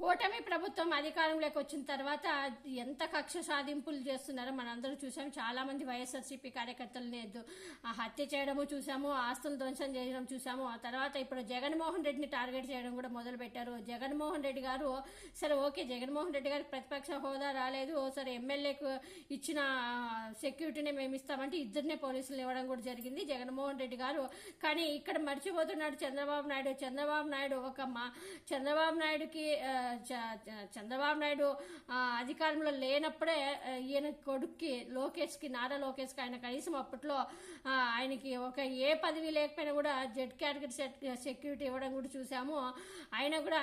కూటమి ప్రభుత్వం అధికారంలోకి వచ్చిన తర్వాత ఎంత కక్ష సాధింపులు చేస్తున్నారో మనందరూ చూసాం. చాలా మంది వైఎస్ఆర్సీపీ కార్యకర్తలని ఎద్దు- ఆ హత్య చేయడము చూసాము ఆస్తులు ధ్వంసం చేయడం చూసాము. ఆ తర్వాత ఇప్పుడు జగన్మోహన్ రెడ్డిని టార్గెట్ చేయడం కూడా మొదలు పెట్టారు. జగన్మోహన్ రెడ్డి గారు సరే ఓకే జగన్మోహన్ రెడ్డి గారికి ప్రతిపక్ష హోదా రాలేదు. సరే ఎమ్మెల్యేకు ఇచ్చిన సెక్యూరిటీని మేము ఇస్తామంటే ఇద్దరినే పోలీసులు ఇవ్వడం కూడా జరిగింది జగన్మోహన్ రెడ్డి గారు. కానీ ఇక్కడ మర్చిపోతున్నాడు చంద్రబాబు నాయుడు. చంద్రబాబు నాయుడు ఒక మా చంద్రబాబు నాయుడుకి చంద్రబాబు నాయుడు అధికారంలో లేనప్పుడే ఈయన కొడుక్కి లోకేష్కి నారా లోకేష్కి ఆయన కనీసం అప్పట్లో ఆయనకి ఒక ఏ పదవి లేకపోయినా కూడా జెడ్ క్యాటగిరీ సెక్యూరిటీ ఇవ్వడం కూడా చూసాము. ఆయన కూడా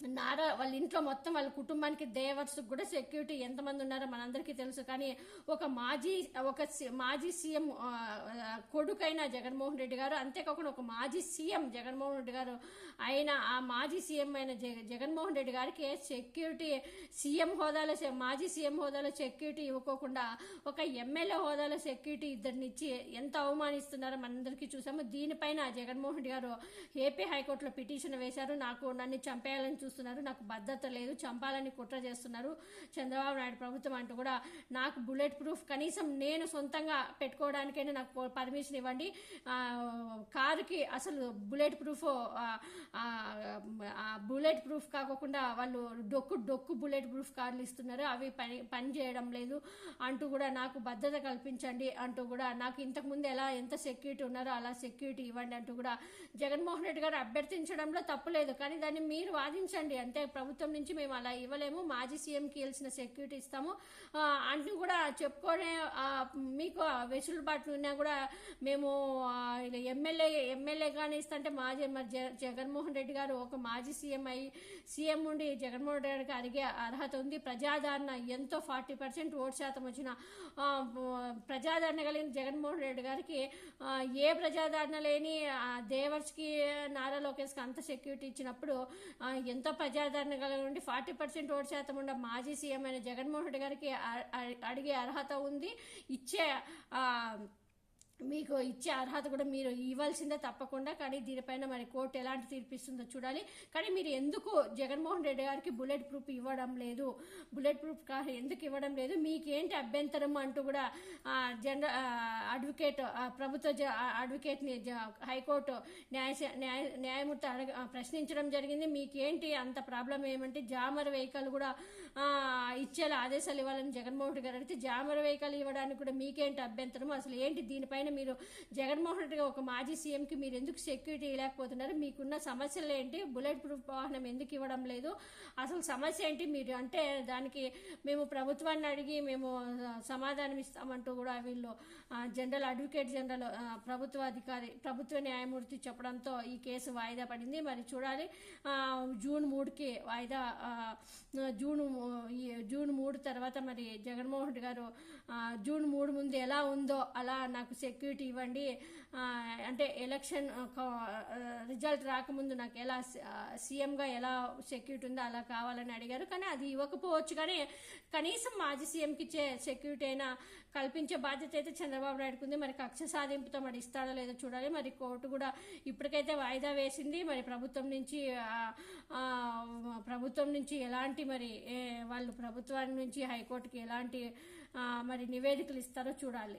నారా వాళ్ళ ఇంట్లో మొత్తం వాళ్ళ కుటుంబానికి దేవర్స్ కూడా సెక్యూరిటీ ఎంతమంది ఉన్నారో మనందరికీ తెలుసు. కానీ ఒక మాజీ ఒక సి- మాజీ సీఎం కొడుకైన జగన్మోహన్ రెడ్డి గారు అంతేకాకుండా ఒక మాజీ సీఎం జగన్మోహన్ రెడ్డి గారు ఆయన ఆ మాజీ సీఎం అయిన జగ- జగన్మోహన్ రెడ్డి గారికి సెక్యూరిటీ సీఎం హోదాలో మాజీ సీఎం హోదాలో సెక్యూరిటీ ఇవ్వకోకుండా ఒక ఎమ్మెల్యే హోదాలో సెక్యూరిటీ ఇద్దరిని ఇచ్చి ఎంత అవమానిస్తున్నారో మనందరికీ చూసాము. దీనిపైన జగన్మోహన్ రెడ్డి గారు ఏపీ హైకోర్టులో పిటిషన్ వేశారు. నాకు నన్ను చంపేయాలని చూస్తున్నారు. నాకు భద్రత లేదు చంపాలని కుట్ర చేస్తున్నారు. చంద్రబాబు నాయుడు ప్రభుత్వం అంటూ కూడా నాకు బుల్లెట్ ప్రూఫ్ కనీసం నేను సొంతంగా పెట్టుకోవడానికైనా నాకు పర్మిషన్ ఇవ్వండి. కారుకి అసలు బుల్లెట్ ప్రూఫ్ బుల్లెట్ ప్రూఫ్ కాకుండా వాళ్ళు డొక్కు డొక్కు బుల్లెట్ ప్రూఫ్ కార్లు ఇస్తున్నారు. అవి పని పని చేయడం లేదు అంటూ కూడా నాకు భద్రత కల్పించండి అంటూ కూడా నాకు ఇంతకు ముందు ఎలా ఎంత సెక్యూరిటీ ఉన్నారో అలా సెక్యూరిటీ ఇవ్వండి అంటూ కూడా జగన్మోహన్ రెడ్డి గారు అభ్యర్థించడంలో తప్పు లేదు. కానీ దాన్ని మీరు వాదించండి అంతే ప్రభుత్వం నుంచి మేము అలా ఇవ్వలేము. మాజీ సీఎంకి వెళ్ళిన సెక్యూరిటీ ఇస్తాము. అంటూ కూడా చెప్పుకునే మీకు ఆ వెసులుబాటు ఉన్నా కూడా మేము ఎమ్మెల్యే ఎమ్మెల్యే కానీ ఇస్తుంటే మాజీ మరి జగన్మోహన్ రెడ్డి గారు ఒక మాజీ సీఎం అయి సీఎం ఉండి జగన్మోహన్ రెడ్డి గారికి అడిగే అర్హత ఉంది. ప్రజాదరణ ఎంతో ఫార్టీ పర్సెంట్ ఓటు శాతం వచ్చిన ప్రజాదరణ కలిగిన జగన్మోహన్ రెడ్డి గారికి ఏ ప్రజాదరణ లేని దేవర్స్కి నారా లోకేష్కి అంత సెక్యూరిటీ ఇచ్చినప్పుడు ఎంత ఎంతో ప్రజాదరణ కలిగి ఉండి ఫార్టీ పర్సెంట్ ఓటు శాతం ఉన్న మాజీ సీఎం అయిన జగన్మోహన్ రెడ్డి గారికి అడిగే అర్హత ఉంది. ఇచ్చే ఆ, మీకు ఇచ్చే అర్హత కూడా మీరు ఇవ్వాల్సిందే తప్పకుండా. కానీ దీనిపైన మరి కోర్టు ఎలాంటి తీర్పిస్తుందో చూడాలి. కానీ మీరు ఎందుకు జగన్మోహన్ రెడ్డి గారికి బుల్లెట్ ప్రూఫ్ ఇవ్వడం లేదు? బుల్లెట్ ప్రూఫ్ కా ఎందుకు ఇవ్వడం లేదు? మీకేంటి అభ్యంతరం అంటూ కూడా జనరల్ అడ్వకేట్ ప్రభుత్వ జ- ఆ, అడ్వకేట్ని హైకోర్టు న్యాయ న్యాయ న్యాయమూర్తి అడగ ప్రశ్నించడం జరిగింది. మీకేంటి అంత ప్రాబ్లం ఏమంటే జామర్ వెహికల్ కూడా ఇచ్చేలా ఆదేశాలు ఇవ్వాలని జగన్మోహన్ రెడ్డి గారు అడిగితే జామర్ వెహికల్ ఇవ్వడానికి కూడా మీకేంటి అభ్యంతరం అసలు ఏంటి దీనిపైన మీరు జగన్మోహన్ రెడ్డి గారు ఒక మాజీ సీఎంకి మీరు ఎందుకు సెక్యూరిటీ ఇవ్వలేకపోతున్నారు? మీకున్న సమస్యలు ఏంటి? బుల్లెట్ ప్రూఫ్ వాహనం ఎందుకు ఇవ్వడం లేదు? అసలు సమస్య ఏంటి? మీరు అంటే దానికి మేము ప్రభుత్వాన్ని అడిగి మేము సమాధానం ఇస్తామంటూ కూడా వీళ్ళు జనరల్ అడ్వకేట్ జనరల్ ప్రభుత్వ అధికారి ప్రభుత్వ న్యాయమూర్తి చెప్పడంతో ఈ కేసు వాయిదా పడింది. మరి చూడాలి. జూన్ మూడుకి వాయిదా జూన్ జూన్ మూడు తర్వాత మరి జగన్మోహన్ రెడ్డి గారు జూన్ మూడు ముందు ఎలా ఉందో అలా నాకు సెక్యూరిటీ ఇవ్వండి. అంటే ఎలక్షన్ రిజల్ట్ రాకముందు నాకు ఎలా సీఎంగా ఎలా సెక్యూరిటీ ఉందో అలా కావాలని అడిగారు. కానీ అది ఇవ్వకపోవచ్చు. కానీ కనీసం మాజీ సీఎంకి ఇచ్చే సెక్యూరిటీ అయినా కల్పించే బాధ్యత అయితే చంద్రబాబు నాయుడుకు ఉంది. మరి కక్ష సాధింపుతో మరి ఇస్తాడో లేదో చూడాలి. మరి కోర్టు కూడా ఇప్పటికైతే వాయిదా వేసింది. మరి ప్రభుత్వం నుంచి ప్రభుత్వం నుంచి ఎలాంటి మరి వాళ్ళు ప్రభుత్వాన్ని నుంచి హైకోర్టుకి ఎలాంటి మరి నివేదికలు ఇస్తారో చూడాలి.